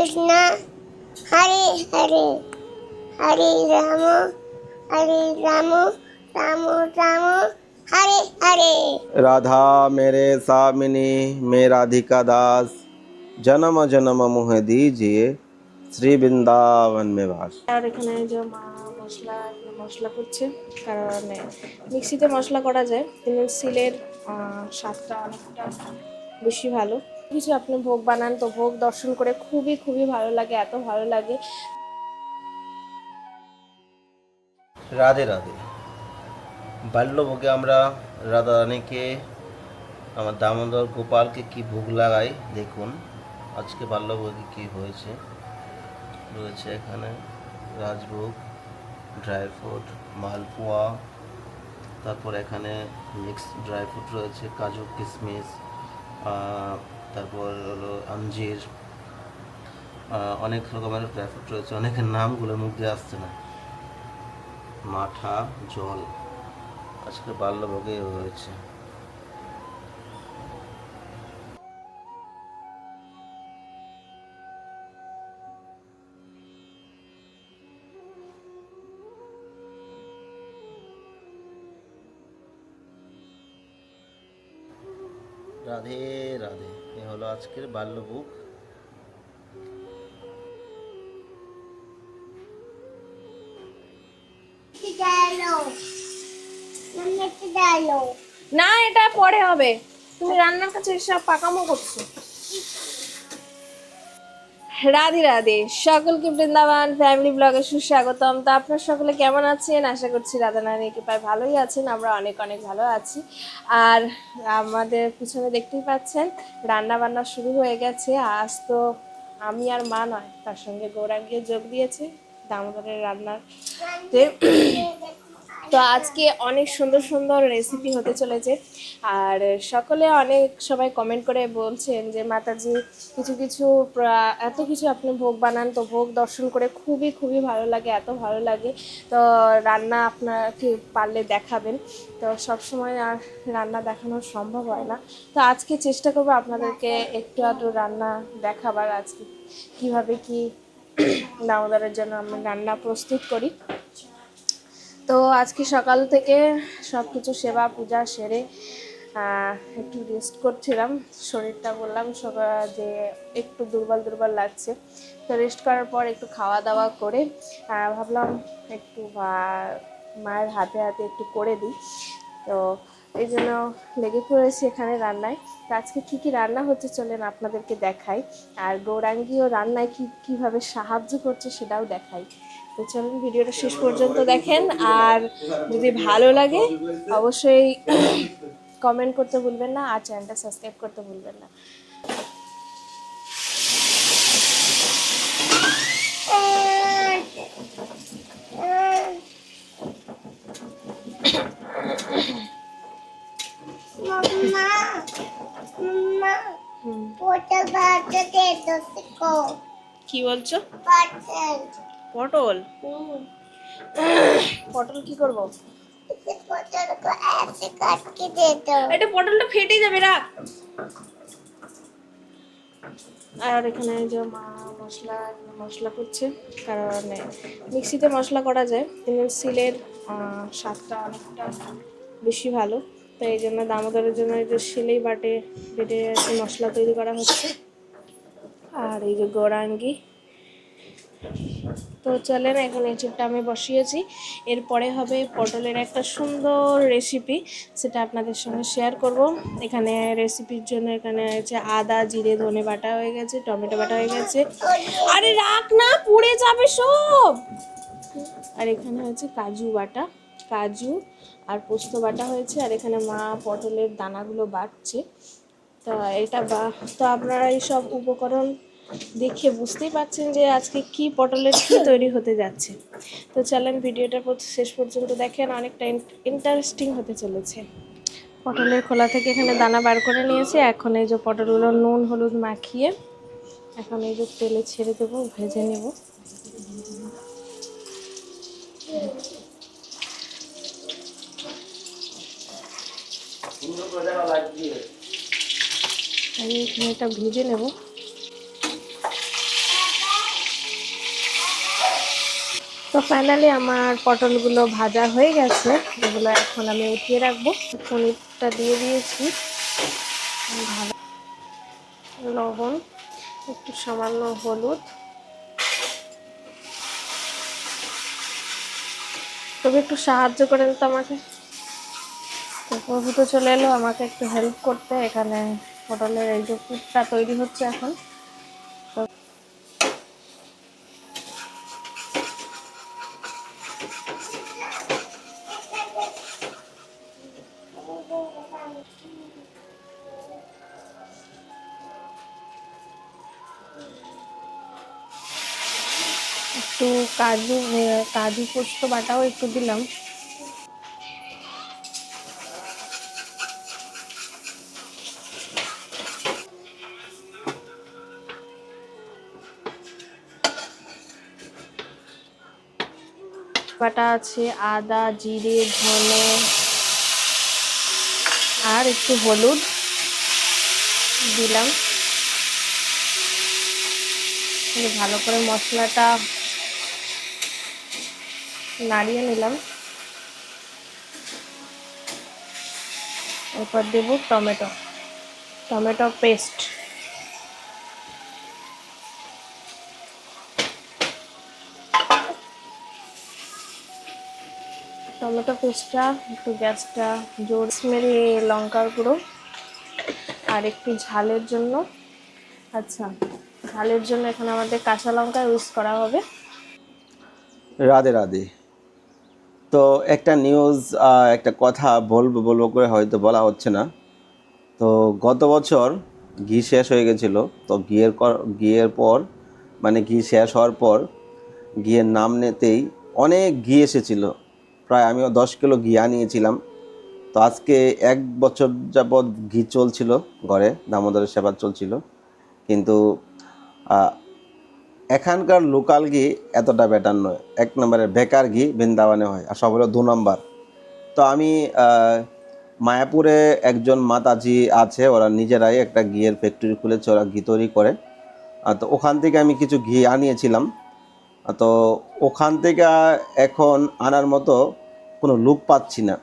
কৃষ্ণ হরে হরে হরে রাম হরে রাম রাম রাম হরে হরে। রাধা মেরে সামিনী মে রাধিকা দাস জনম জনম মুহে দিজিয়ে শ্রী বৃন্দাবন মে বাস। আর এখানে যে মা মশলা মশলা করছে কারণ মিক্সিতে মশলা করা যায় কিন্তু সিলের স্বাদটা অনেকটা বেশি ভালো। কিছু আপনি ভোগ বানান, তো ভোগ দর্শন করে খুবই খুবই ভালো লাগে, এত ভালো লাগে। রাধে রাধে। বাল্যভোগে আমরা রাধা রানীকে আমার দামোদর গোপালকে কি ভোগ লাগাই, দেখুন। আজকে বাল্যভোগে কি হয়েছে? রয়েছে এখানে রাজভোগ ড্রাই ফ্রুট মালপোয়া, তারপর এখানে মিক্স ড্রাই ফ্রুট রয়েছে, কাজু কিশমিশ তারপর হলো আঞ্জির অনেক রকমের ড্রাইফ্রুট রয়েছে, অনেকের নামগুলো মুখ দিয়ে আসছে না। মাঠা, জল, আজকে বাল্যভোগে হয়েছে রাধে রাধে। এ হলো আজকের বাল্য ডালো মানে না এটা পরে হবে। তুমি রান্নার কাছে সব পাকামো করছ। রাধে রাধে। সকলকে বৃন্দাবন ফ্যামিলি ব্লগে সুস্বাগতম। তো আপনার সকলে কেমন আছেন? আশা করছি রাধা নারী কৃপায় ভালোই আছেন। আমরা অনেক অনেক ভালো আছি। আর আমাদের পিছনে দেখতেই পাচ্ছেন রান্না বান্না শুরু হয়ে গেছে। আজ তো আমি আর মা নয়, তার সঙ্গে গৌরাঙ্গিও যোগ দিয়েছে, দামোদরের রান্নার তে আজকে অনেক সুন্দর সুন্দর রেসিপি হতে চলেছে। আর সকলে অনেক সবাই কমেন্ট করে বলছেন যে, মাতাজি, কিছু কিছু এত কিছু আপনি ভোগ বানান। তো ভোগ দর্শন করে খুবই খুবই ভালো লাগে, এত ভালো লাগে। তো রান্না আপনাকে পারলে দেখাবেন। তো সব সময় আর রান্না দেখানো সম্ভব হয় না। তো আজকে চেষ্টা করব আপনাদেরকে একটু আধটু রান্না দেখাবার আজকে। কীভাবে কি দামোদরের জন্য আমি রান্না প্রস্তুত করি। তো আজকে সকাল থেকে সব কিছু সেবা, পূজা সেরে একটু রেস্ট করছিলাম। শরীরটা বললাম সকাল যে একটু দুর্বল দুর্বল লাগছে। তো রেস্ট করার পর একটু খাওয়া দাওয়া করে ভাবলাম একটু মায়ের হাতে হাতে একটু করে দিই। তো এই জন্য লেগে পড়েছি এখানে রান্নায়। তো আজকে কী কী রান্না হচ্ছে চলেন আপনাদেরকে দেখাই। আর গৌরাঙ্গীও রান্নায় কী কীভাবে সাহায্য করছে সেটাও দেখাই। তো চলুন ভিডিওটা শেষ পর্যন্ত দেখেন। আর যদি ভালো লাগে অবশ্যই কমেন্ট করতে ভুলবেন না আর চ্যানেলটা সাবস্ক্রাইব করতে ভুলবেন না। মাম্মা হুম, পোটা বাটা দে তো সিকো কি বলছো? পটল। পটল? কি করব? এটা পটলটা ফেটে যাবে রাখ। আর এখানে যে মা মশলা মশলা করছে কারণ মিক্সিতে মশলা করা যায় কিন্তু সিলের স্বাদটা অনেকটা বেশি ভালো। তো এই জন্য দামোদরের জন্য এই যে সিলেই বাটে বেটে মশলা তৈরি করা হচ্ছে। আর এই যে গৌরাঙ্গি। তো চলেন, এখন চিপটা আমি বসিয়েছি। এরপরে হবে পটলের একটা সুন্দর রেসিপি সেটা আপনাদের সঙ্গে শেয়ার করব। এখানে রেসিপির জন্য এখানে হচ্ছে আদা, জিরে, ধনে বাটা হয়ে গেছে, টমেটো বাটা হয়ে গেছে। আরে রাখ না, পুড়ে যাবে সব! আর এখানে হয়েছে কাজু বাটা, কাজু আর পোস্ত বাটা হয়েছে। আর এখানে মা পটলের দানাগুলো বাটছে। তো এটা বা তো আপনারা এই সব উপকরণ দেখে বুঝতেই পারছেন যে আজকে কি পটলের কি তৈরি হতে যাচ্ছে। তো চলেন ভিডিওটা প্রত- শেষ পর্যন্ত দেখেন অনেকটা ইন্টারেস্টিং হতে চলেছে। পটলের খোলা থেকে এখানে দানা বার করে নিয়েছি। এখন এই যে পটলগুলো নুন হলুদ মাখিয়ে এখন এই যে তেলে ছেড়ে দেবো ভেজে নেব। আমি এখানে এটা ভেজে নেব। তো ফাইনালি আমার পটলগুলো ভাজা হয়ে গেছে। এগুলো এখন আমি উঠিয়ে রাখব। পনিরটা দিয়ে দিয়েছি। ভালো লবণ, একটু সামান্য হলুদ। তবে একটু সাহায্য করেন তো আমাকে। প্রভু তো চলে এলো, আমাকে একটু হেল্প করতে। এখানে পটলের এই যে পুরটা তৈরি হচ্ছে এখন। একটু কাজু কাজু পোস্ত বাটাও একটু দিলাম। বাটা আছে, আদা, জিরে, ধনে আর একটু হলুদ দিলাম। ভালো করে মশলাটা নাড়িয়ে নিলাম। এরপর দেব টমেটো। Tomato paste. টমেটো পেস্টটা, একটু গ্যাসটা জোর মেরে লঙ্কার গুঁড়ো আর একটু ঝালের জন্য। আচ্ছা ঝালের জন্য এখানে আমাদের কাঁচা লঙ্কা ইউজ করা হবে। রাধে রাধে। তো একটা নিউজ একটা কথা বলব বলব করে হয়তো বলা হচ্ছে না। তো গত বছর ঘি শেষ হয়ে গেছিল। তো ঘিয়ের ঘিয়ের পর মানে ঘি শেষ হওয়ার পর, ঘিয়ের নাম নিতেই অনেক ঘি এসেছিল। প্রায় আমিও দশ কিলো ঘি আনিয়েছিলাম তো আজকে এক বছর যাবৎ ঘি চলছিল ঘরে, দামোদরের সেবা চলছিল। কিন্তু এখানকার লোকাল ঘি এতটা বেটার নয়। এক নম্বরের বেকার ঘি বৃন্দাবনে হয় আর সব হলো দু নম্বর। তো আমি মায়াপুরে একজন মাতাজি আছে, ওরা নিজেরাই একটা ঘিয়ের ফ্যাক্টরি খুলেছে, ওরা ঘি তৈরি করে। তো ওখান থেকে আমি কিছু ঘি আনিয়েছিলাম। তো ওখান থেকে এখন আনার মতো কোনো লুক পাচ্ছি না।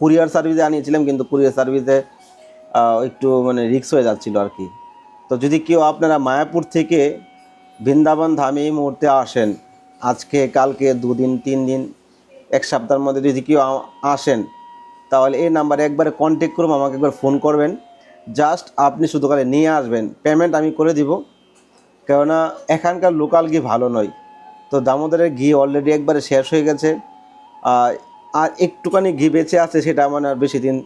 কুরিয়ার সার্ভিসে আনিয়েছিলাম কিন্তু কুরিয়ার সার্ভিসে একটু মানে রিক্স হয়ে যাচ্ছিল আর কি। তো যদি কেউ আপনারা মায়াপুর থেকে বৃন্দাবন ধামে এই মুহূর্তে আসেন, আজকে, কালকে, দুদিন তিন দিন এক সপ্তাহের মধ্যে যদি কেউ আসেন, তাহলে এই নাম্বারে একবারে কন্ট্যাক্ট করুন, আমাকে একবার ফোন করবেন। জাস্ট আপনি শুধু খালি নিয়ে আসবেন। পেমেন্ট আমি করে দিব। কেননা এখানকার লোকাল ঘি ভালো নয়। তো দামোদরের ঘি অলরেডি একবারে শেষ হয়ে গেছে। আর একটুখানি ঘি বেঁচে আছে সেটা মানে আর বেশি দিন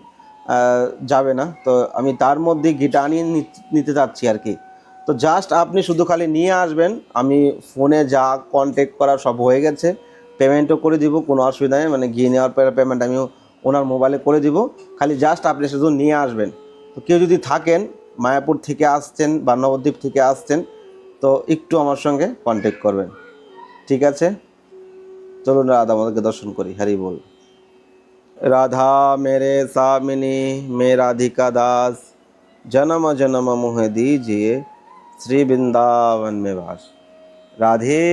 যাবে না। তো আমি তার মধ্যে ঘিটা আনিয়ে নিতে চাচ্ছি আর কি। তো জাস্ট আপনি শুধু খালি নিয়ে আসবেন, আমি ফোনে যা কন্ট্যাক্ট করা সব হয়ে গেছে পেমেন্টও করে দিব, কোনো অসুবিধা নেই। মানে ঘি নেওয়ার পরে পেমেন্ট আমি ওনার মোবাইলে করে দিব। খালি জাস্ট আপনি শুধু নিয়ে আসবেন। তো কেউ যদি থাকেন, মায়াপুর থেকে আসছেন বা নবদ্বীপ থেকে আসছেন, তো একটু আমার সঙ্গে কন্ট্যাক্ট করবেন। ঠিক আছে? চলুন রাধা আমাদেরকে দর্শন করি। হরি বল। রাধা মেরে সামিনী মে রাধিকা দাস, জনম জনম মুহে দিজিয়ে শ্রী বৃন্দাবন মে বাস। রাধে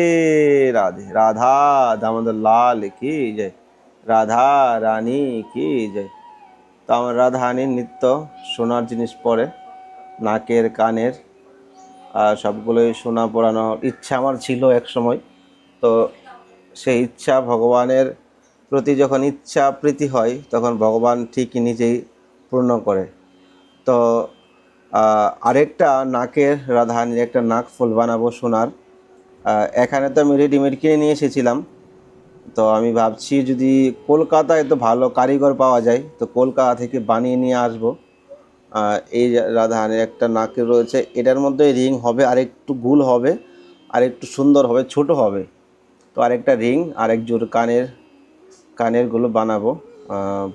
রাধে, রাধা, দামোদর লাল কি জয়, রাধা রানী কি জয়। তো আমার রাধারানীর নিত্য সোনার জিনিস পরে, নাকের, কানের, আর সবগুলোই সোনা পরানোর ইচ্ছা আমার ছিল এক সময়। তো সেই ইচ্ছা ভগবানের প্রতি যখন ইচ্ছা প্রীতি হয়, তখন ভগবান ঠিকই নিজেই পূর্ণ করে। তো আরেকটা নাকের রাধারানীর একটা নাক ফুল বানাবো সোনার। এখানে তো আমি রেডিমেড কিনে নিয়ে এসেছিলাম। তো আমি ভাবছি যদি কলকাতায় তো ভালো কারিগর পাওয়া যায়, তো কলকাতা থেকে বানিয়ে নিয়ে আসব। এই রাধারানীর একটা নাকে রয়েছে। এটার মধ্যে রিং হবে আর একটু গুল হবে আর একটু সুন্দর হবে, ছোট হবে। তো আরেকটা রিং আর এক জোর কানের কানেরগুলো বানাবো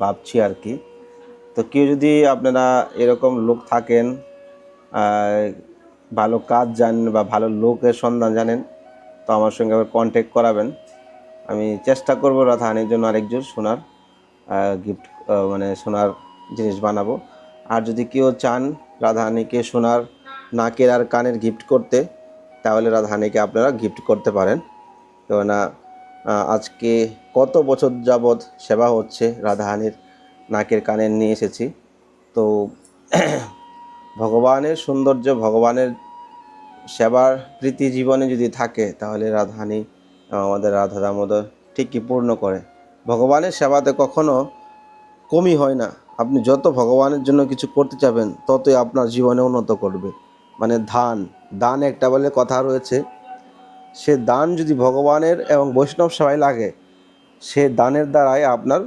ভাবছি আর কি। তো কেউ যদি আপনারা এরকম লোক থাকেন ভালো কাজ জানেন বা ভালো লোকের সন্ধান জানেন, তো আমার সঙ্গে আবার কন্ট্যাক্ট করাবেন। আমি চেষ্টা করব রাধাহানির জন্য আরেকজন সোনার গিফট মানে সোনার জিনিস বানাবো। আর যদি কেউ চান রাধাহানিকে সোনার নাকের আর কানের গিফট করতে, তাহলে রাধাহানিকে আপনারা গিফট করতে পারেন। কেননা আজকে কত বছর যাবৎ সেবা হচ্ছে? রাধাহানির নাকের কানে নিয়ে এসেছি। তো ভগবানের সৌন্দর্য, ভগবানের সেবার প্রীতি জীবনে যদি থাকে, তাহলে রাধাহানি আমাদের রাধা দামোদর ঠিকই পূর্ণ করে। ভগবানের সেবাতে কখনো কমই হয় না। আপনি যত ভগবানের জন্য কিছু করতে চাবেন, ততই আপনার জীবনে উন্নত করবে। মানে ধান দান একটা বলে কথা রয়েছে। সে দান যদি ভগবানের এবং বৈষ্ণব সেবায় লাগে, সে দানের দ্বারাই আপনার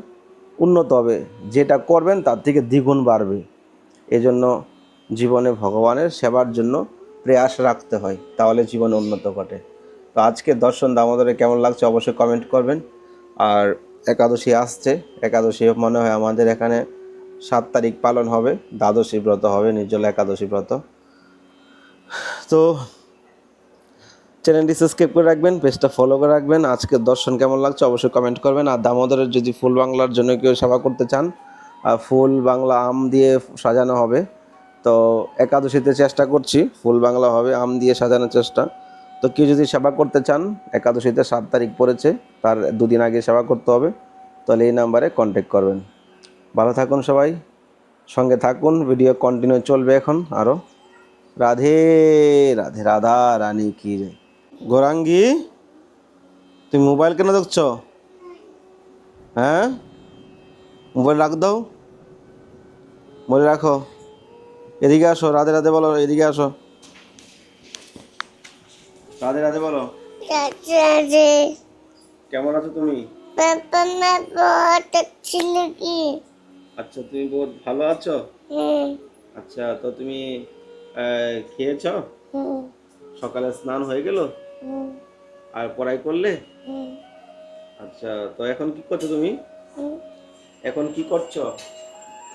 উন্নত হবে। যেটা করবেন তার থেকে দ্বিগুণ বাড়বে। এজন্য জীবনে ভগবানের সেবার জন্য প্রয়াস রাখতে হয়, তাহলে জীবনে উন্নত ঘটে। তো আজকে দর্শন দামোদরে কেমন লাগছে অবশ্যই কমেন্ট করবেন। আর একাদশী আসছে, একাদশী মনে হয় আমাদের এখানে সাত তারিখ পালন হবে, দ্বাদশী ব্রত হবে, নির্জলা একাদশী ব্রত। তো চ্যানেলটি সাবস্ক্রাইব করে রাখবেন, পেজটা ফলো করে রাখবেন। আজকের দর্শন কেমন লাগছে অবশ্যই কমেন্ট করবেন। আর দামোদরের যদি ফুল বাংলার জন্য কেউ সেবা করতে চান ফুল বাংলা আম দিয়ে সাজানো হবে। তো একাদশীতে চেষ্টা করছি, ফুল বাংলা হবে, আম দিয়ে সাজানোর চেষ্টা। তো কেউ যদি সেবা করতে চান, একাদশীতে সাত তারিখ পড়েছে, তার দুদিন আগে সেবা করতে হবে। তাহলে এই নাম্বারে কন্ট্যাক্ট করবেন। ভালো থাকুন সবাই, সঙ্গে থাকুন ভিডিও কন্টিনিউ চলবে এখন আরও রাধে রাধে, রাধা, রানী কি রে গোরাঙ্গি তুমি মোবাইল কেন দেখছ? হ্যাঁ? মোবাইল রাখ দাও। বলে রাখো। এদিকে আসো রাধে রাধে বলো এদিকে আসো। রাধে রাধে বলো। কেমন আছো তুমি? আচ্ছা তুমি বহুত ভালো আছো? আচ্ছা তো তুমি খেয়েছো? সকালে স্নান হয়ে গেল? আর পড়াই করলে हम्म আচ্ছা তো এখন কি করছো তুমি हम्म এখন কি করছো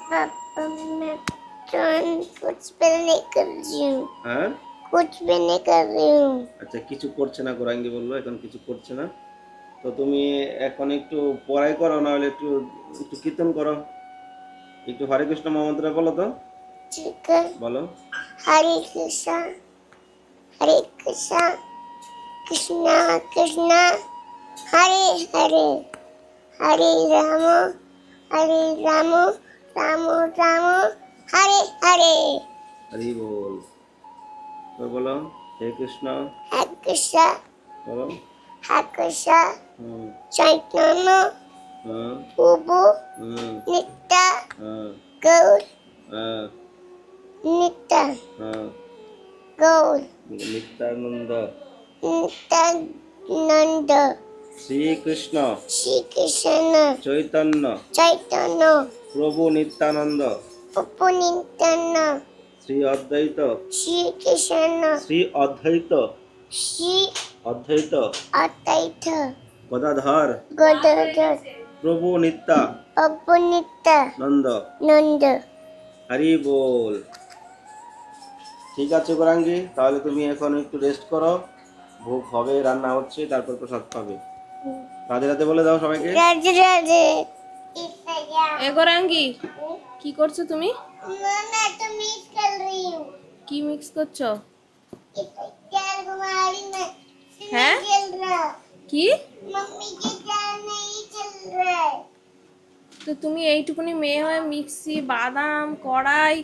पापा मैं तो कुछ भी नहीं कर रही हूँ হ্যাঁ कुछ भी नहीं कर रही हूँ আচ্ছা কিছু করছে না গোরাঙ্গি বললো এখন কিছু করছে না তো তুমি এখন একটু পড়াই করো না হলে একটু একটু কীর্তন করো একটু হরে কৃষ্ণ মহামন্ত্র বলো তো ठीक है বলো हरे कृष्णा हरे कृष्णा কৃষ্ণ কৃষ্ণ হরে হরে। হরে রাম হরে রাম রাম রাম হরে হরে। হরি বল। বলো হে কৃষ্ণ। হে কৃষ্ণ। বলো। হে কৃষ্ণ। চৈতন্য। প্রভু নিত্য। গৌর। নিত্য। গৌর। নিত্যানন্দ। নিত্যানন্দ। শ্রীকৃষ্ণ। শ্রীকৃষ্ণ। চৈতন্য। চৈতন্য। প্রভু নিত্যানন্দ। প্রভু নিত্যানন্দ। শ্রী অদ্বৈত। শ্রীকৃষ্ণ। শ্রী অদ্বৈত। শ্রী অদ্বৈত। অদ্বৈত। গদাধর। গদাধর। প্রভু নিত্যা। প্রভু নিত্যা। নন্দ। নন্দ। হরি বল। ঠিক আছে গোরাঙ্গি তাহলে তুমি এখন একটু রেস্ট করো। ভোগ হবে রান্না হচ্ছে তারপর প্রসাদ পাবে। রাধে রাধে বলে দাও সবাইকে। রাধে রাধে। এ কি করছ তুমি? কি মিক্স করছ? হ্যাঁ? কি? তো তুমি এইটুকুনি মেয়ে হয়ে মিক্সি বাদাম কড়াই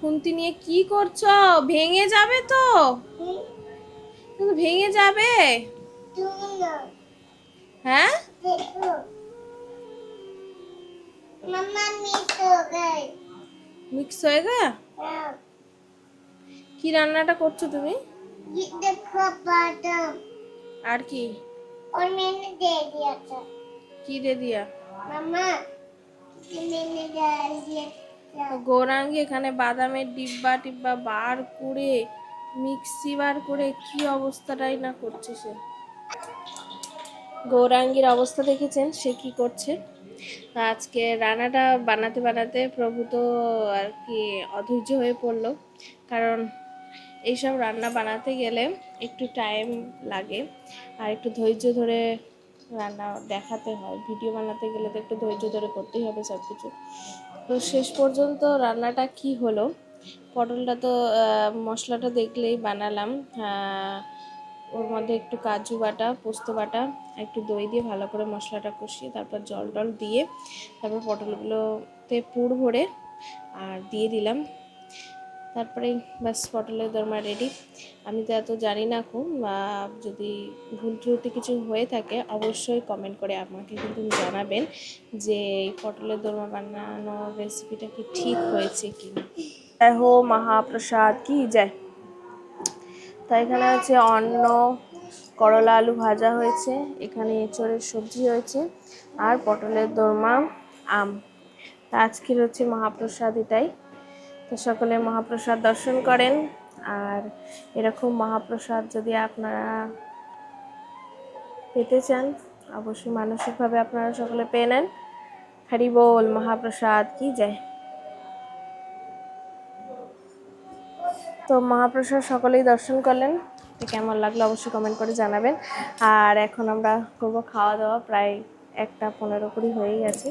খুন্তি নিয়ে কি করছ? ভেঙে যাবে তো? কিন্তু ভেঙে যাবে तुम ना হ্যাঁ देखो मम्मा मिस हो गए মিক্স হয়ে গে हाँ, কি রান্নাটা করছো তুমি ये देखो बादाम আর কি और मैंने दे दिया था কি দে দিয়া मम्मा ये मैंने डाल दिया था গৌরাঙ্গি এখানে বাদামের ডিব্বা টিব্বা বার করে মিক্সি বার করে কি অবস্থাটাই না করছে সে? গৌরাঙ্গীর অবস্থা দেখেছেন? সে কি করছে? আজকে রান্নাটা বানাতে বানাতে প্রভু তো আর কি অধৈর্য হয়ে পড়ল। কারণ এইসব রান্না বানাতে গেলে একটু টাইম লাগে আর একটু ধৈর্য ধরে রান্না দেখাতে হয়। ভিডিও বানাতে গেলে তো একটু ধৈর্য ধরে করতেই হবে সব কিছু তো শেষ পর্যন্ত রান্নাটা কি হলো? পটলটা তো মশলাটা দেখলেই বানালাম। ওর মধ্যে একটু কাজু বাটা, পোস্ত বাটা, একটু দই দিয়ে ভালো করে মশলাটা কষিয়ে তারপর জল টল দিয়ে তারপর পটলগুলোতে পুর ভরে আর দিয়ে দিলাম। তারপরে ব্যাস পটলের দরমা রেডি আমি তো এত জানি না খুব, বা যদি ভুল ত্রুটি কিছু হয়ে থাকে অবশ্যই কমেন্ট করে আমাকে কিন্তু জানাবেন যে এই পটলের দরমা বানানোর রেসিপিটা কি ঠিক হয়েছে কি না হো মহাপ্রসাদ, কি যায় তা এখানে আছে অন্ন, করলা, আলু ভাজা হয়েছে, এখানে এঁচড়ের সবজি হয়েছে, আর পটলের দোরমা, আম। তা আজকের হচ্ছে মহাপ্রসাদ এটাই। তো সকলে মহাপ্রসাদ দর্শন করেন, আর এরকম মহাপ্রসাদ যদি আপনারা পেতে চান, অবশ্যই মানসিকভাবে আপনারা সকলে পেয়ে নেন। হরি বল, মহাপ্রসাদ, কি যায় তো মহাপ্রসাদ সকলেই দর্শন করলেন। কেমন লাগল অবশ্যই কমেন্ট করে জানাবেন। আর এখন আমরা করব খাওয়া দাওয়া, প্রায় একটা পনেরো কুড়ি হয়ে গেছে।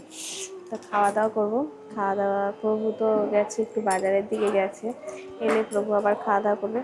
তো খাওয়া দাওয়া করব। খাওয়া দাওয়া, প্রভু তো গেছে একটু বাজারের দিকে গেছে। এলে প্রভু আবার খাওয়া দাওয়া করবে।